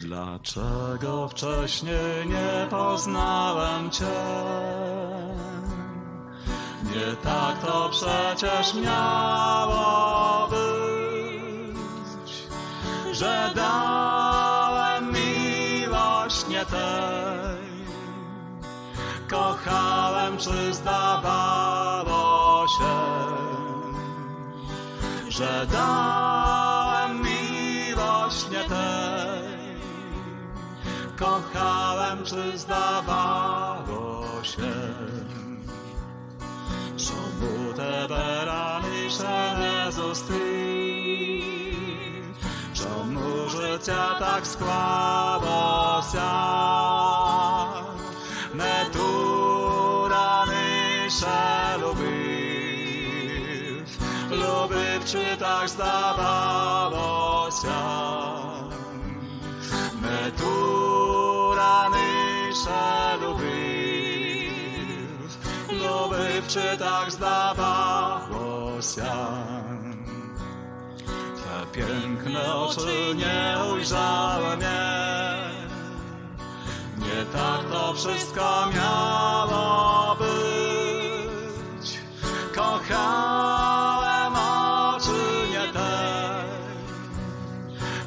Dlaczego wcześniej nie poznałem Cię? Nie tak to przecież miało być, że dałem miłość nie tej. Kochałem, czy zdawało się, że dałem kochałem, czy zdawało się. Sobotę berany szale zostym, czemu życia tak składa się. Me tu rany lubiw, lubiw, czy tak zdawało się. czy tak zdawało się. Te piękne oczy nie ujrzałem mnie. Nie tak to wszystko miało być. Kochałem oczy nie tej.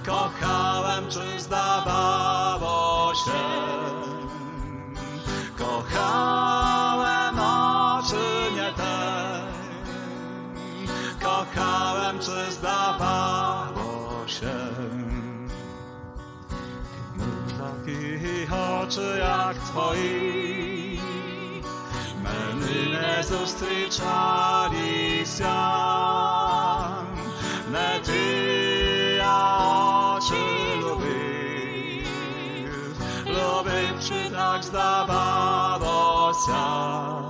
Kochałem, czy zdawało się. Kochałem. męczy zdawało się. Takich oczy jak twoi, meny nie zastryczali się. Ne ty ja oczy lubię, lubię przy tak zdawało się.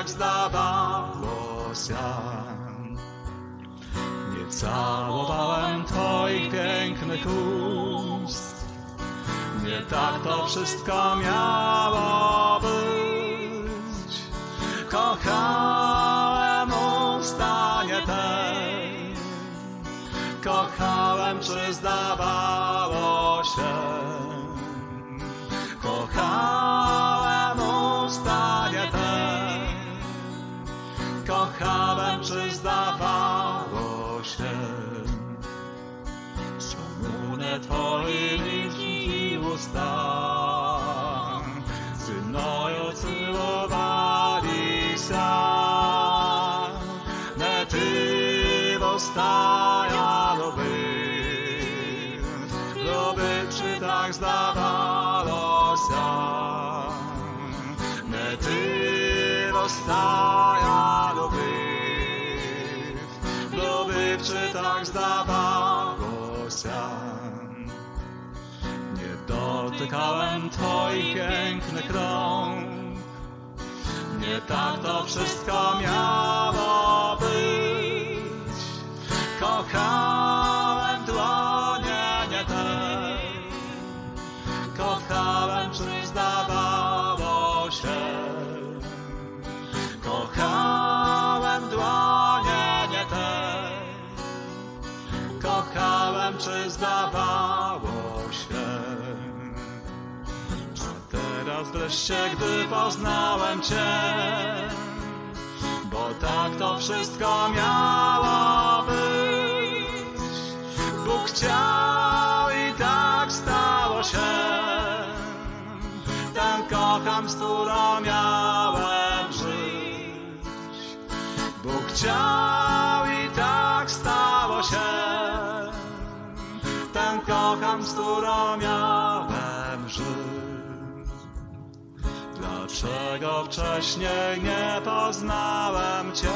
tak zdawało się. Nie całowałem twoich pięknych ust, nie tak to wszystko miało być. Kochałem ustanie tej, kochałem czy zdawało się. stajano bych, doby przy tak zdawało się, Nie ty rozstajano bych, doby przy tak zdawało się. Nie dotykałem twoich pięknych rąk, nie tak to wszystko miało Kochałem, czy zdawało się A teraz wreszcie, gdy poznałem Cię Bo tak to wszystko miało być. Bóg chciał i tak stało się Ten kocham, z którą miałem żyć. Bóg chciał Z którą miałem żyć Dlaczego wcześniej nie poznałem Cię?